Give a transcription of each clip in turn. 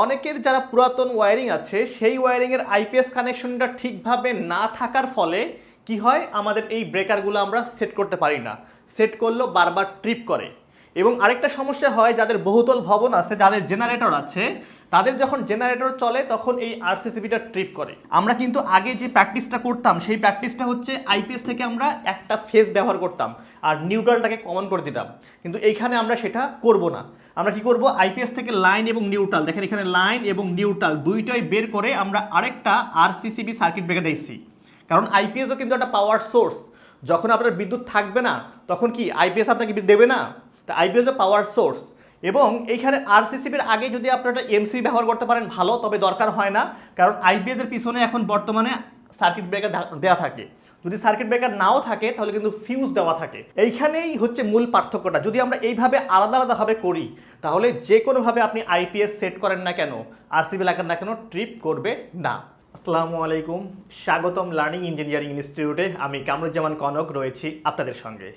অনেকের যারা পুরাতন ওয়ারিং আছে, সেই ওয়্যারিংয়ের আইপিএস কানেকশনটা ঠিকভাবে না থাকার ফলে কি হয়, আমাদের এই ব্রেকারগুলো আমরা সেট করতে পারি না। সেট করলেও বারবার ট্রিপ করে। এবং আরেকটা সমস্যা হয় যাদের বহুতল ভবন আছে, যাদের জেনারেটর আছে, তাদের যখন জেনারেটর চলে তখন এই আরসিসিবিটা ট্রিপ করে। আমরা কিন্তু আগে যে প্র্যাকটিসটা করতাম, সেই প্র্যাকটিসটা হচ্ছে আইপিএস থেকে আমরা একটা ফেজ ব্যবহার করতাম আর নিউট্রালটাকে কমন করে দিতাম। কিন্তু এইখানে আমরা সেটা করব না। আমরা কি করব? আইপিএস থেকে লাইন এবং নিউট্রাল দেখেন এখানে লাইন এবং নিউট্রাল দুইটাই বের করে আমরা আরেকটা আরসিসিবি সার্কিট ব্রেকার দিয়েছি। কারণ আইপিএসও কিন্তু একটা পাওয়ার সোর্স যখন আপনার বিদ্যুৎ থাকবে না, তখন কি আইপিএস আপনাকে দেবে না? তা আইপিএস পাওয়ার সোর্স এবং এইখানে আরসিসিবির আগে যদি আপনারা এমসি ব্যবহার করতে পারেন, ভালো, তবে দরকার হয় না। কারণ আইপিএস এর পিছনে এখন বর্তমানে সার্কিট ব্রেকার দেওয়া থাকে। যদি সার্কিট ব্রেকার নাও থাকে, তাহলে কিন্তু ফিউজ দেওয়া থাকে। এইখানেই হচ্ছে মূল পার্থক্যটা। যদি আমরা এইভাবে আলাদা আলাদাভাবে করি, তাহলে যে কোনোভাবে আপনি আইপিএস সেট করেন না কেন আরসিবি লাগান না কেন ট্রিপ করবে না। আসসালামু আলাইকুম। স্বাগতম লার্নিং ইঞ্জিনিয়ারিং ইনস্টিটিউটে আমি কামরুজ্জামান কনক রয়েছি আপনাদের সঙ্গে।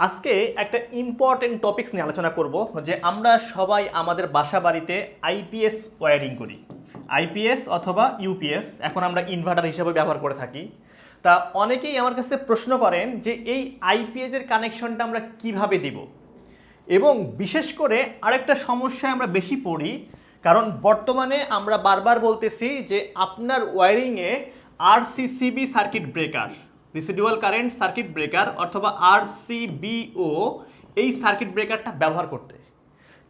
আজকে একটা ইম্পর্টেন্ট টপিকস নিয়ে আলোচনা করব, যে আমরা সবাই আমাদের বাসা বাড়িতে আইপিএস ওয়্যারিং করি। আইপিএস অথবা ইউপিএস এখন আমরা ইনভার্টার হিসেবে ব্যবহার করে থাকি। তা অনেকেই আমার কাছে প্রশ্ন করেন যে এই আইপিএস এর কানেকশনটা আমরা কীভাবে দিব? এবং বিশেষ করে আরেকটা সমস্যায় আমরা বেশি পড়ি, কারণ বর্তমানে আমরা বারবার বলতেছি যে আপনার ওয়্যারিংয়ে RCCB circuit breaker residual current circuit breaker অথবা আরসিবিও এই সার্কিট ব্রেকারটা ব্যবহার করতে।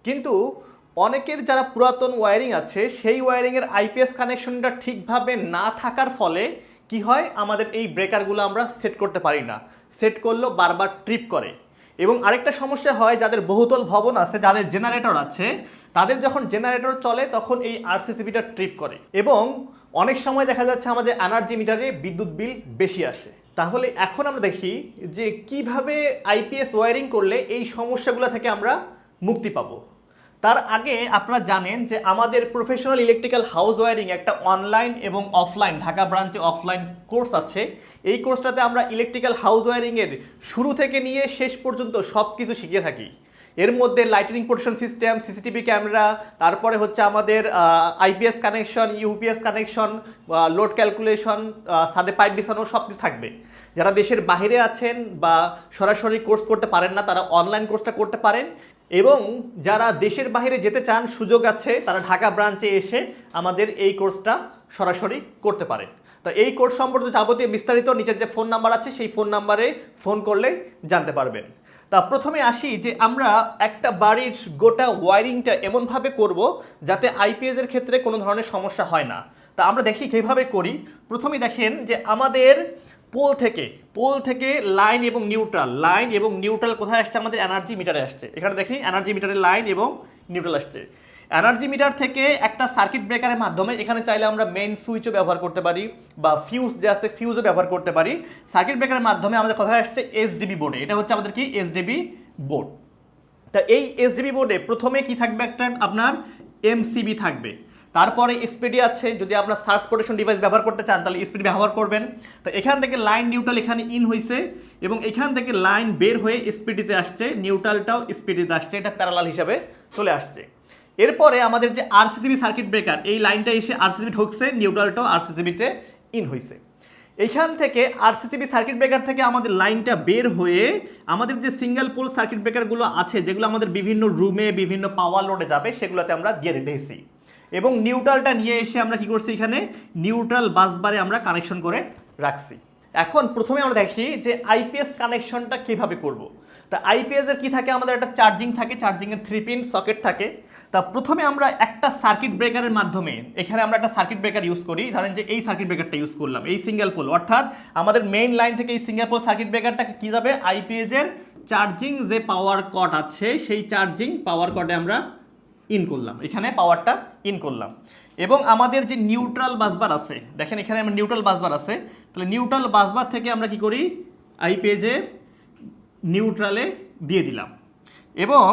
কিন্তু অনেকের যারা পুরাতন ওয়্যারিং আছে, সেই ওয়ারিংয়ের আইপিএস কানেকশনটা ঠিকভাবে না থাকার ফলে কি হয়? আমাদের এই ব্রেকারগুলো আমরা সেট করতে পারি না। সেট করলেও বারবার ট্রিপ করে। এবং আরেকটা সমস্যা হয়, যাদের বহুতল ভবন আছে, যাদের জেনারেটর আছে, তাদের যখন জেনারেটর চলে, তখন এই আরসিসিবিটা ট্রিপ করে। এবং অনেক সময় দেখা যাচ্ছে, আমাদের এনার্জি মিটারে বিদ্যুৎ বিল বেশি আসে। তাহলে এখন আমরা দেখি যে কীভাবে আইপিএস ওয়ারিং করলে এই সমস্যাগুলো থেকে আমরা মুক্তি পাব। তার আগে আপনারা জানেন যে আমাদের প্রফেশনাল ইলেকট্রিক্যাল হাউস ওয়ারিং একটা অনলাইন এবং অফলাইন ঢাকা ব্রাঞ্চে অফলাইন কোর্স আছে। এই কোর্সটাতে আমরা ইলেকট্রিক্যাল হাউস ওয়ারিংয়ের শুরু থেকে নিয়ে শেষ পর্যন্ত সব কিছু শিখে থাকি। এর মধ্যে lightning protection system CCTV camera তারপরে হচ্ছে আমাদের IPS connection UPS connection load calculation সাদে পাইপ বিছানো সব কিছু থাকবে। যারা দেশের বাইরে আছেন বা সরাসরি কোর্স করতে পারেন না, তারা অনলাইন কোর্সটা করতে পারেন। এবং যারা দেশের বাইরে যেতে চান, সুযোগ আছে, তারা ঢাকা ব্রাঞ্চে এসে আমাদের এই কোর্সটা সরাসরি করতে পারেন। তো এই কোর্স সম্পর্কে যাবতীয় বিস্তারিত নিচের যে ফোন নাম্বার আছে, সেই ফোন নাম্বারে ফোন করলে জানতে পারবেন। তা প্রথমে আসি যে আমরা একটা বাড়ির গোটা ওয়ারিংটা এমনভাবে করব যাতে আইপিএস এর ক্ষেত্রে কোনো ধরনের সমস্যা হয় না। তা আমরা দেখি কীভাবে করি। প্রথমে দেখেন যে আমাদের পোল থেকে পোল থেকে লাইন এবং নিউট্রাল, লাইন এবং নিউট্রাল কোথায় আসছে? আমাদের এনার্জি মিটারে আসছে। এখানে দেখি এনার্জি মিটারের লাইন এবং নিউট্রাল আসছে। এনার্জি মিটার থেকে একটা সার্কিট ব্রেকারের মাধ্যমে এখানে চাইলে আমরা মেইন সুইচও ব্যবহার করতে পারি বা ফিউজ যে আছে ফিউজও ব্যবহার করতে পারি। সার্কিট ব্রেকারের মাধ্যমে আমাদের কোথায় আসছে এসডিবি বোর্ডে এটা হচ্ছে আমাদের কি? এসডিবি বোর্ড তা এই এসডিবি বোর্ডে প্রথমে কি থাকবে একটা? আপনার এমসিবি থাকবে। তারপরে স্পিডি আছে, যদি আপনার সার্চ প্রোটেকশন ডিভাইস ব্যবহার করতে চান, তাহলে স্পিডি ব্যবহার করবেন। তো এখান থেকে লাইন নিউট্রাল এখানে ইন হয়েছে এবং এখান থেকে লাইন বের হয়ে স্পিডিতে আসছে নিউট্রালটাও স্পিডিতে আসছে। এটা প্যারালাল হিসাবে চলে আসছে। এরপরে আমাদের যে আরসিসিবি সার্কিট ব্রেকার এই লাইনটা এসে আরসিসিবি ঢুকছে নিউট্রালটাও আরসিসিবিতে ইন হয়েছে এইখান থেকে আরসিসিবি সার্কিট ব্রেকার থেকে আমাদের লাইনটা বের হয়ে আমাদের যে সিঙ্গেল পোল সার্কিট ব্রেকারগুলো আছে, যেগুলো আমাদের বিভিন্ন রুমে বিভিন্ন পাওয়ার লোডে যাবে, সেগুলোতে আমরা দিয়ে দিয়েছি। এবং নিউট্রালটা নিয়ে এসে আমরা কি করছি এখানে? নিউট্রাল বাসবারে আমরা কানেকশন করে রাখছি। এখন প্রথমে আমরা দেখি যে আইপিএস কানেকশনটা কীভাবে করব। তা আইপিএস এর কি থাকে? আমাদের একটা চার্জিং থাকে চার্জিং এর থ্রি পিন সকেট থাকে। তা প্রথমে আমরা একটা সার্কিট ব্রেকারের মাধ্যমে, এখানে আমরা একটা সার্কিট ব্রেকার ইউজ করি, ধরেন যে এই সার্কিট ব্রেকারটা ইউজ করলাম, এই সিঙ্গেল পোল অর্থাৎ আমাদের মেইন লাইন থেকে এই সিঙ্গেল পোল সার্কিট ব্রেকারটাকে কি যাবে? আইপিএস এর চার্জিং যে পাওয়ার কট আছে, সেই চার্জিং পাওয়ার কটে আমরা ইন করলাম, এখানে পাওয়ারটা ইন করলাম। এবং আমাদের যে নিউট্রাল বাসবার আছে, দেখেন এখানে আমরা নিউট্রাল বাসবার আছে, তাহলে নিউট্রাল বাসবার থেকে আমরা কি করি? আইপিএজের নিউট্রালে দিয়ে দিলাম। এবং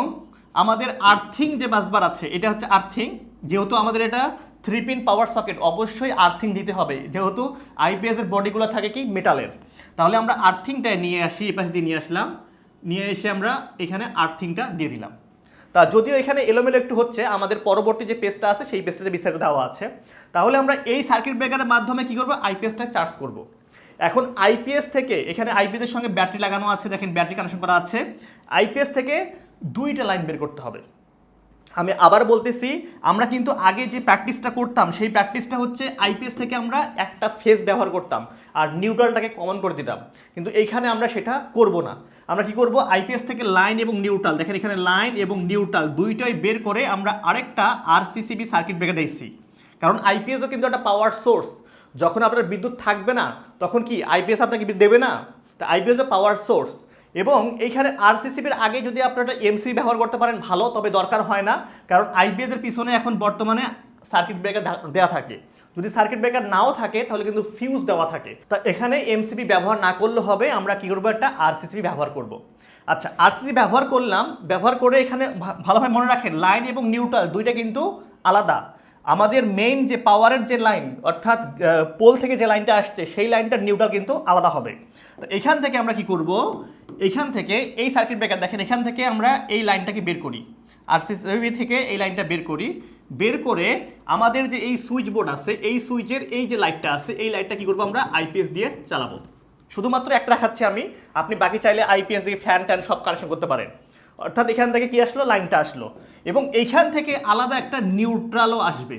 আমাদের আর্থিং যে বাসবার আছে, এটা হচ্ছে আর্থিং। যেহেতু আমাদের এটা থ্রি পিন পাওয়ার সকেট অবশ্যই আর্থিং দিতে হবে। যেহেতু আইপিএস এর বডিগুলো থাকে কি? মেটালের তাহলে আমরা আর্থিংটা নিয়ে আসি, এই পাশে দিয়ে নিয়ে আসলাম। নিয়ে এসে আমরা এখানে আর্থিংটা দিয়ে দিলাম। তা যদিও এখানে এলোমেলো একটু হচ্ছে, আমাদের পরবর্তী যে পেজটা আছে, সেই পেজটাতে বিস্তারিত দেওয়া আছে। তাহলে আমরা এই সার্কিট ব্রেকারের মাধ্যমে কি করব? আইপিএসটা চার্জ করব। এখন আইপিএস থেকে, এখানে আইপিএস এর সঙ্গে ব্যাটারি লাগানো আছে। দেখেন ব্যাটারি কানেকশন করা আছে। আইপিএস থেকে দুইটা লাইন বের করতে হবে। আমি আবার বলতেছি, আমরা কিন্তু আগে যে প্র্যাকটিসটা করতাম, সেই প্র্যাকটিসটা হচ্ছে আইপিএস থেকে আমরা একটা ফেস ব্যবহার করতাম আর নিউট্রালটাকে কমন করে দিতাম। কিন্তু এইখানে আমরা সেটা করব না। আমরা কি করব? আইপিএস থেকে লাইন এবং নিউট্রাল, দেখেন এখানে লাইন এবং নিউট্রাল দুইটাই বের করে আমরা আরেকটা আরসিসিবি সার্কিট ব্রেকার দিয়েছি। কারণ আইপিএসও কিন্তু একটা পাওয়ার সোর্স। যখন আপনার বিদ্যুৎ থাকবে না, তখন কি আইপিএস আপনাকে দেবে না? তা আইপিএসও পাওয়ার সোর্স। এবং এইখানে আরসিসিবির আগে যদি আপনারা এমসি ব্যবহার করতে পারেন, ভালো, তবে দরকার হয় না। কারণ আইপিএস এর পিছনে এখন বর্তমানে সার্কিট ব্রেকার দেওয়া থাকে। যদি সার্কিট ব্রেকার নাও থাকে, তাহলে কিন্তু ফিউজ দেওয়া থাকে। তা এখানে এমসিবি ব্যবহার না করলে হবে, আমরা কি করব একটা আরসিসিবি ব্যবহার করব। আচ্ছা আরসিসি ব্যবহার করলাম। ব্যবহার করে এখানে ভালোভাবে মনে রাখেন লাইন এবং নিউট্রাল দুইটা কিন্তু আলাদা। আমাদের মেইন যে পাওয়ারের যে লাইন অর্থাৎ পোল থেকে যে লাইনটা আসছে, সেই লাইনটার নিউট্রাল কিন্তু আলাদা হবে। তো এখান থেকে আমরা কি করব? এখান থেকে এই সার্কিট ব্রেকার দেখেন এখান থেকে আমরা এই লাইনটাকে বের করি। আর সিসিবি থেকে এই লাইনটা বের করি। বের করে আমাদের যে এই সুইচ বোর্ড আছে, এই সুইচের এই যে লাইটটা আছে, এই লাইটটা কি করব আমরা? আইপিএস দিয়ে চালাবো। শুধুমাত্র একটা দেখাচ্ছি আমি, আপনি বাকি চাইলে আইপিএস দিয়ে ফ্যান ট্যান সব কানেকশন করতে পারেন। অর্থাৎ এখান থেকে কি আসলো? লাইনটা আসলো। এবং এইখান থেকে আলাদা একটা নিউট্রালও আসবে।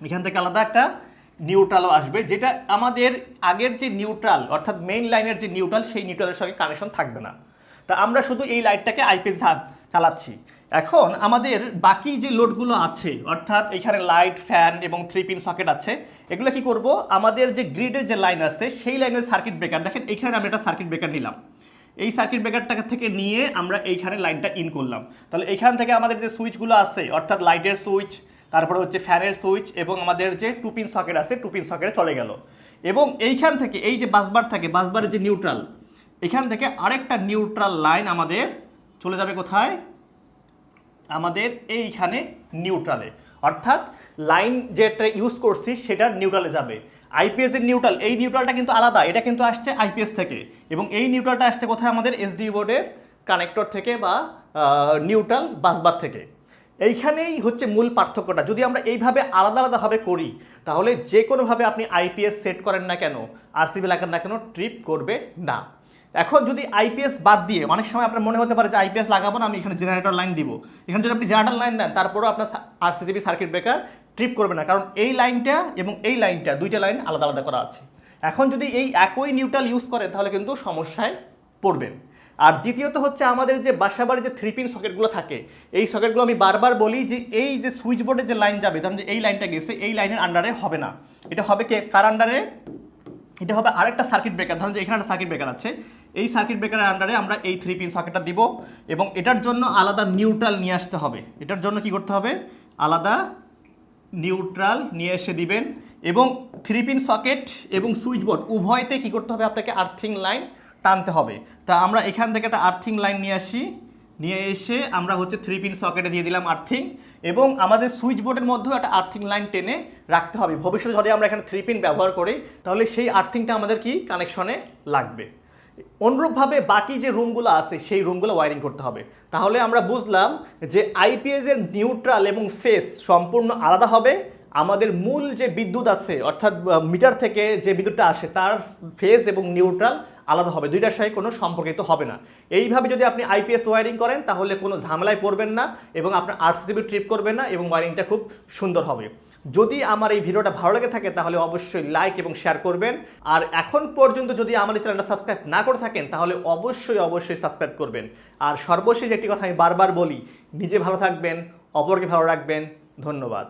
এখান থেকে আলাদা একটা নিউট্রালও আসবে, যেটা আমাদের আগের যে নিউট্রাল, অর্থাৎ মেইন লাইনের যে নিউট্রাল, সেই নিউট্রালের সঙ্গে কানেকশন থাকবে না। তা আমরা শুধু এই লাইটটাকে আইপিএস চালাচ্ছি। এখন আমাদের বাকি যে লোডগুলো আছে, অর্থাৎ এখানে লাইট ফ্যান এবং থ্রি পিন সকেট আছে, এগুলো কি করব? আমাদের যে গ্রিডের যে লাইন আছে, সেই লাইনের সার্কিট ব্রেকার দেখেন এখানে আমি একটা সার্কিট ব্রেকার নিলাম। এই সার্কিট ব্রেকারটা থেকে নিয়ে আমরা এইখানে লাইনটা ইন করলাম। তাহলে এইখান থেকে আমাদের যে সুইচগুলো আছে, অর্থাৎ লাইটের সুইচ তারপরে হচ্ছে ফ্যানের সুইচ এবং আমাদের যে টুপিন সকেট আছে, টুপিন সকেটে চলে গেল। এবং এইখান থেকে এই যে বাসবার থাকে বাসবারের যে নিউট্রাল এখান থেকে আরেকটা নিউট্রাল লাইন আমাদের চলে যাবে কোথায়? আমাদের এইখানে নিউট্রালে অর্থাৎ লাইন যেটা ইউজ করছি, সেটা নিউট্রালে যাবে। আইপিএস এর নিউট্রাল এই নিউট্রালটা কিন্তু আলাদা, এটা কিন্তু আসছে আইপিএস থেকে। এবং এই নিউট্রালটা আসছে কোথায় আমাদের এসডি বোর্ডের কানেক্টর থেকে বা নিউট্রাল বাসবার থেকে। এইখানেই হচ্ছে মূল পার্থক্যটা। যদি আমরা এইভাবে আলাদা আলাদাভাবে করি, তাহলে যে কোনোভাবে আপনি আইপিএস সেট করেন না কেন, আরসিবি লাগান না কেন ট্রিপ করবে না। এখন যদি আইপিএস বাদ দিয়ে, অনেক সময় আপনার মনে হতে পারে যে আইপিএস লাগাবো না, আমি এখানে জেনারেটর লাইন দিব। এখানে যদি আপনি জেনারেটর লাইন দেন, তারপরেও আপনার আরসিসিবি সার্কিট ব্রেকার ট্রিপ করবে না। কারণ এই লাইনটা এবং এই লাইনটা দুইটা লাইন আলাদা আলাদা করা আছে। এখন যদি এই একই নিউট্রাল ইউজ করেন, তাহলে কিন্তু সমস্যায় পড়বেন। আর দ্বিতীয়ত হচ্ছে আমাদের যে বাসাবাড়ির যে থ্রি পিন সকেটগুলো থাকে, এই সকেটগুলো আমি বারবার বলি যে এই যে সুইচ বোর্ডে যে লাইন যাবে, ধরুন যে এই লাইনটা গেছে, এই লাইনের আন্ডারে হবে না। এটা হবে কে? কার আন্ডারে এটা হবে আরেকটা সার্কিট ব্রেকার ধরুন যে এখানে একটা সার্কিট ব্রেকার আছে। এই সার্কিট ব্রেকারের আন্ডারে আমরা এই থ্রি পিন সকেটটা দিব এবং এটার জন্য আলাদা নিউট্রাল নিয়ে আসতে হবে। এটার জন্য কি করতে হবে? আলাদা নিউট্রাল নিয়ে এসে দিবেন এবং থ্রি পিন সকেট এবং সুইচ বোর্ড উভয়তে কি করতে হবে? আপনাকে আর্থিং লাইন টানতে হবে। তা আমরা এখান থেকে একটা আর্থিং লাইন নিয়ে আসি। নিয়ে এসে আমরা হচ্ছে থ্রি পিন সকেটে দিয়ে দিলাম আর্থিং এবং আমাদের সুইচ বোর্ডের মধ্যেও একটা আর্থিং লাইন টেনে রাখতে হবে। ভবিষ্যতে যদি আমরা এখানে থ্রি পিন ব্যবহার করি, তাহলে সেই আর্থিংটা আমাদের কি? কানেকশনে লাগবে। অনুরূপভাবে বাকি যে রুমগুলো আছে, সেই রুমগুলো ওয়ারিং করতে হবে। তাহলে আমরা বুঝলাম যে আইপিএসের নিউট্রাল এবং ফেস সম্পূর্ণ আলাদা হবে। আমাদের মূল যে বিদ্যুৎ আছে, অর্থাৎ মিটার থেকে যে বিদ্যুৎটা আসে, তার ফেস এবং নিউট্রাল আলাদা হবে, দুইটার সাথে কোনো সম্পর্কিত হবে না। এইভাবে যদি আপনি আইপিএস ওয়ারিং করেন, তাহলে কোনো ঝামেলায় পড়বেন না এবং আপনার আরসিবি ট্রিপ করবেন না এবং ওয়ারিংটা খুব সুন্দর হবে। যদি আমার এই ভিডিওটা ভালো লেগে থাকে, তাহলে অবশ্যই লাইক এবং শেয়ার করবেন। আর এখন পর্যন্ত যদি আমার এই চ্যানেলটা সাবস্ক্রাইব না করে থাকেন, তাহলে অবশ্যই অবশ্যই সাবস্ক্রাইব করবেন। আর সর্বশেষ একটি কথা আমি বারবার বলি, নিজে ভালো থাকবেন, অপরকে ভালো রাখবেন, ধন্যবাদ।